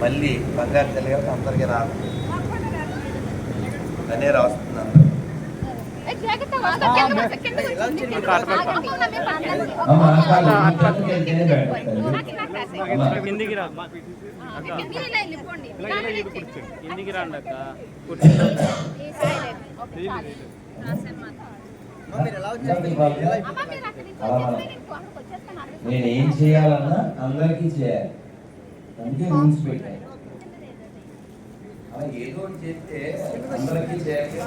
మళ్ళీ బంగారు తల్లి గారికి అందరికీ రాదు అనే రాస్తుంది అందరూ కిందికి రా కిందికి రాండి అక్క కూర్చో నేను ఏం చేయాలన్నా అందరికీ చేయాలి అందుకే రూల్స్ ఏదో చేస్తే అందరికీ చేయాలి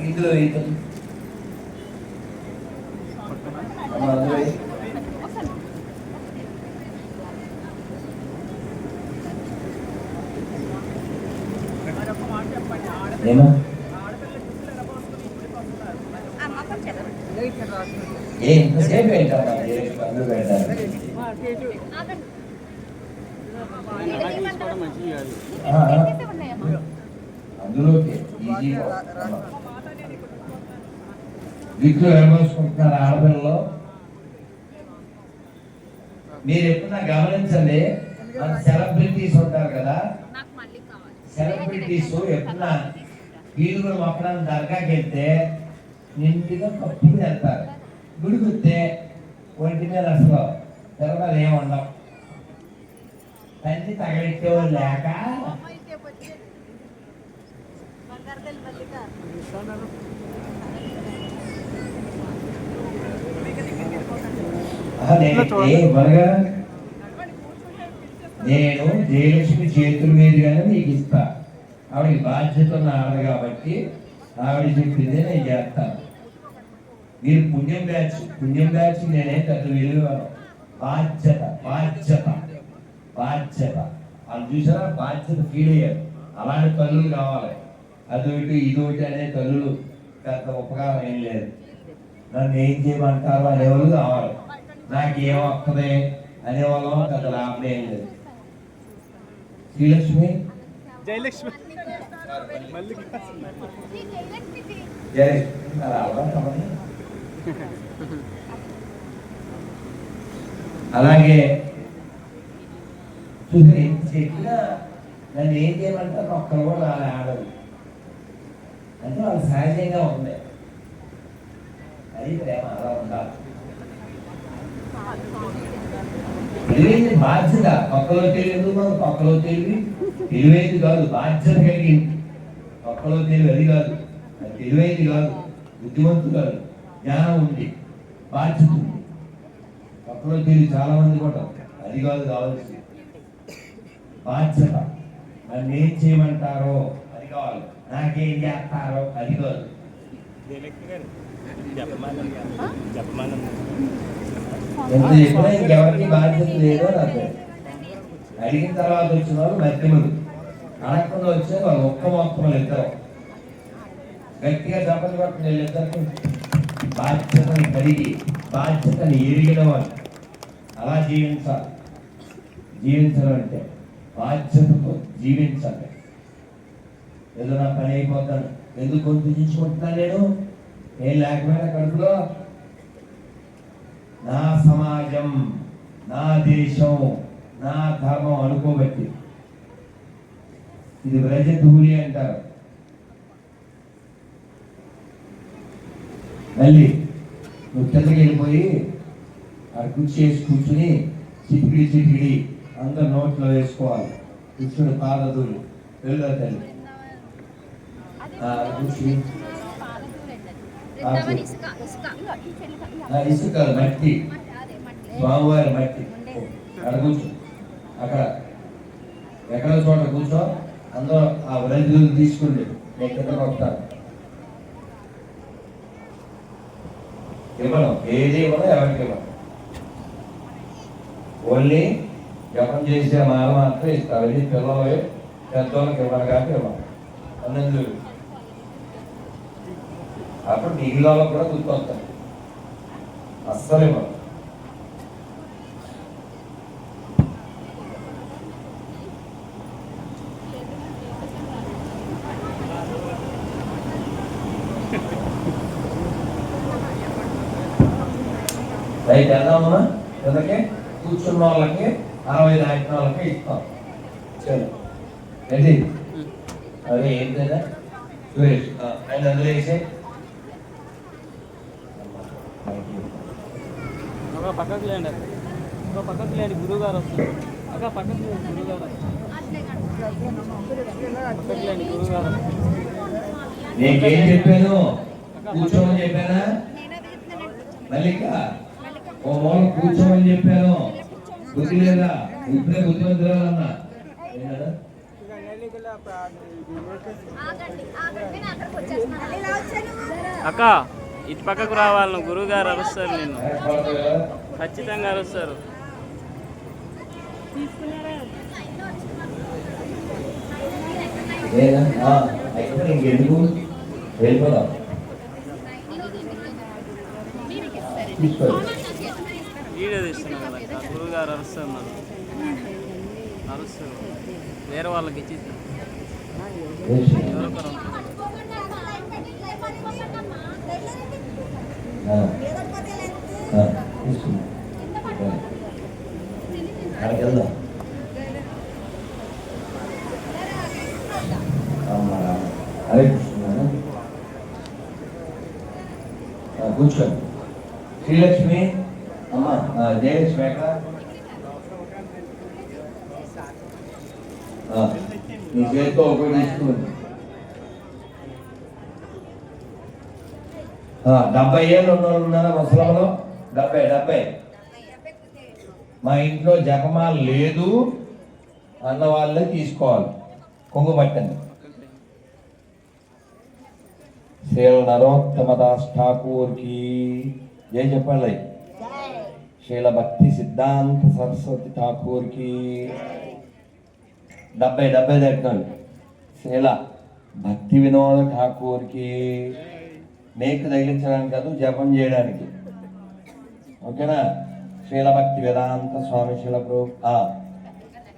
ఇందులో వేయటం. ఏమా ఏ? ఇంతసేపు ఏంటమ్మా? పనులు పెట్టాలి ఆ, అందులోకి ఈజీగా మీరు ఎప్పుడన్నా గమనించండి మన సెలబ్రిటీస్ ఉంటారు కదా? సెలబ్రిటీస్ ఎప్పుడన్నా వీధులు మొక్కడానికి దర్గాకి వెళ్తే నిండుగా కప్పులు వెళ్తారు గుడికొస్తే ఒంటి మీద అసలు తిరగలు ఏమి ఉండవు. తల్లి తగలెట్టేవాళ్ళు లేక నేను జయలక్ష్మి చేతుల మీదుగానే మీకు ఇస్తా. ఆవిడకి బాధ్యత ఉన్న ఆవిడ కాబట్టి ఆవిడ చెప్పిందే నేను చేస్తాను. మీరు పుణ్యం బ్యాచ్ పుణ్యం బ్యాచ్ నేనే పెద్ద విలువ బాధ్యత బాధ్యత బాధ్యత. వాళ్ళు చూసారా? బాధ్యత ఫీల్ అయ్యారు. అలాంటి తల్లులు కావాలి. అదొకటి ఇదొకటి అనే తల్లులు పెద్ద ఉపకారం ఏం లేదు. నన్ను ఏం చేయమంటారు అనేవాళ్ళు కావాలి. నాకేం వస్తుంది అనేవాళ్ళు పెద్ద లాభం ఏం లేదు. శ్రీలక్ష్మి? జయలక్ష్మి. జయలక్ష్మి. అలా అలవాటు అలాగే చూసి చెప్పినా నన్ను ఏం చేయమంటారు ఒక్కరు కూడా అలా ఆడదు. అంటే వాళ్ళు సహజంగా ఉంది అది ప్రేమ అలా ఉండాలి. తెలివైంది బాధ్యత ఒక్కలో తెలియదు మనం ఒక్కలో తెలివి. తెలివైంది కాదు బాధ్యత కలిగింది ఒక్కలో తెలివి అది కాదు తెలివైంది కాదు బుద్ధిమంతు కాదు. జ్ఞానం ఉంది బాధ్యత ఉంది. పక్కలో తెలివి చాలా మంది కూడా అది కాదు కావాల్సింది. బాధ్యత. నన్ను ఏం చేయమంటారో అది కావాలి. నాకేం చేస్తారో అది కాదు. జయలక్ష్మి ఎంత చెప్పినా ఇంకెవరికి బాధ్యత లేదో నాకు అడిగిన తర్వాత వచ్చిన వాళ్ళు మధ్యములు. అడగకుండా వచ్చే వాళ్ళు ఒక్క మొత్తం ఇద్దరు గట్టిగా దెబ్బలు కొట్టిన వీళ్ళిద్దరికి బాధ్యతను కలిగి బాధ్యతను ఎరిగిన వాళ్ళు అలా జీవించాలి. జీవించడం అంటే బాధ్యతతో జీవించాలి. ఏదో నా పని అయిపోతాను. ఎందుకు గుర్తించుకుంటున్నా నేను? ఏం లేకపోయినా కడుపులో. నా సమాజం నా దేశం నా ధర్మం అనుకోబట్టి. ఇది వ్రజధూళి అంటారు. మళ్ళీ నువ్వు కిందకి వెళ్ళిపోయి అక్కడ కుర్చీ వేసి కూర్చుని చిటికిడి చిటికిడి అందరు నోట్లో వేసుకోవాలి. కృష్ణుడు పాదధూళి. వెళ్ళో తల్లి. ఆ, కూర్చుని ఇసుక ఆ మట్టి. స్వామివారి మట్టి. అక్కడ కూర్చో. అక్కడ. ఎక్కడ చోట కూర్చో. అందరూ ఆ వ్రజులు తీసుకుంది. నేను కిందకు వస్తాను ఇవ్వను. ఏది ఇవ్వను ఎవరికి ఇవ్వను. ఓన్లీ జపం చేసే మాల మాత్రం ఇస్తారు ఇది పిల్లలు పెద్దోళ్ళకి ఇవ్వను కాబట్టి ఇవ్వను. అన్నది అప్పుడు మిగిలిన కూడా గుర్తొస్తాయి. అస్సలు ఇవ్వను. రైట్ వెళ్దామా కిందకి కూర్చున్న వాళ్ళకి అరవై దాటిన వాళ్ళకి ఇస్తాం. చలో ఏంటి అదే ఏంటైనా సురేష్ ఆయన అందులో వేసే ఒక పక్కకు లేండి ఒక పక్కకు లేండి గురువు గారు వస్తారు. అక్క పక్కకు లేండి గురువు గారు పక్కకు లేండి గురువు గారు నీకేం చెప్పాను? కూర్చోమని చెప్పానా. మల్లిక ఓ మూల కూర్చోమని చెప్పాను. బుద్ధి లేదా? ఇప్పుడే నేను అక్కడికి వచ్చేస్తున్నాను అక్క ఇటు పక్కకు రావాలి నువ్వు. గురువు గారు అరుస్తారు నిన్ను. కదా? ఖచ్చితంగా అరుస్తారు. ఇంకెందుకు? వెళ్ళిపోదాం. తీసుకో. వీడియో తీస్తున్నాం కదా అక్క గురువు గారు అరుస్తున్నారు. అరుస్తారు వేరే వాళ్ళకి ఇచ్చి ఎవరొకరు అక్కడికి వెళ్దాం హరే కృష్ణ కూర్చోండి. శ్రీలక్ష్మి అమ్మ ఆ, జయలక్ష్మి నీ చేతితో ఒకటి డెబ్బై ఏళ్ళు ఉన్న వాళ్ళు ఉన్నారా ముసలంలో డెబ్బై డెబ్బై. మా ఇంట్లో జపమాల లేదు అన్న వాళ్ళే తీసుకోవాలి. కొంగు పట్టండి. శ్రీల నరోత్తమ దాస్ ఠాకూర్కి. జై చెప్పండి శ్రీల భక్తి సిద్ధాంత సరస్వతి ఠాకూర్కి. డెబ్బై డెబ్బై దాటినాడు శ్రీల భక్తి వినోద ఠాకూర్కి. మేక మేకు తగిలించడానికి కాదు జపం చేయడానికి. ఓకేనా? శ్రీల భక్తి వేదాంత స్వామి శీల ప్రభు. ఆ,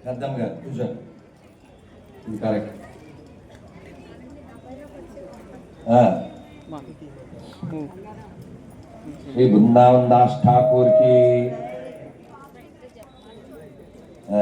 పెద్దమ్మ గారు కూర్చోండి. ఇది కరెక్ట్. ఆ, శ్రీ బృందావన్ దాస్ ఠాకూర్కి ఆ,